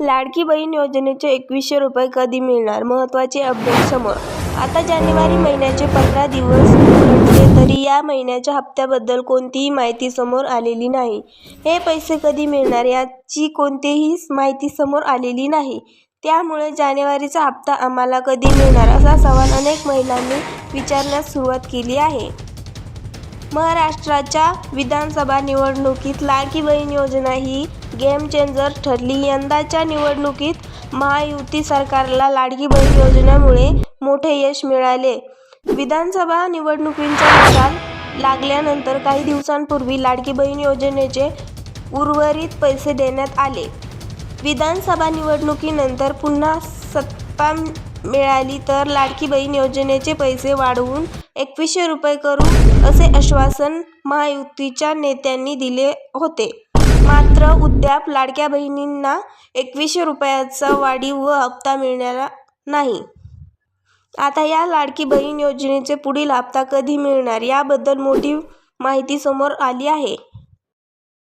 लाडकी बहीण योजनेचे एकवीसशे रुपये कधी मिळणार? महत्त्वाचे अपडेट समोर. आता जानेवारी महिन्याचे पंधरा दिवस उलटले तरी या महिन्याच्या हप्त्याबद्दल कोणतीही माहिती समोर आलेली नाही. हे पैसे कधी मिळणार याची कोणतीही माहिती समोर आलेली नाही. त्यामुळे जानेवारीचा हप्ता आम्हाला कधी मिळणार असा सवाल अनेक महिलांनी विचारण्यास सुरुवात केली आहे. महाराष्ट्राच्या विधानसभा निवडणुकीत लाडकी बहीण योजना ही गेम चेंजर ठरली. यंदाच्या निवडणुकीत महायुती सरकारला लाडकी बहीण योजनेमुळे मोठे यश मिळाले. विधानसभा निवडणुकींचा निकाल लागल्यानंतर काही दिवसांपूर्वी लाडकी बहीण योजनेचे उर्वरित पैसे देण्यात आले. विधानसभा निवडणुकीनंतर पुन्हा सत्ता मिळाली तर लाडकी बहीण योजनेचे पैसे वाढवून एकवीसशे रुपये करू असे आश्वासन महायुतीच्या नेत्यांनी दिले होते. मात्र अद्याप लाडक्या बहिणींना एकवीसशे रुपयाचा वाढीव हप्ता मिळाला नाही. आता या लाडकी बहीण योजनेचे पुढील हप्ता कधी मिळणार याबद्दल मोठी माहिती समोर आली आहे.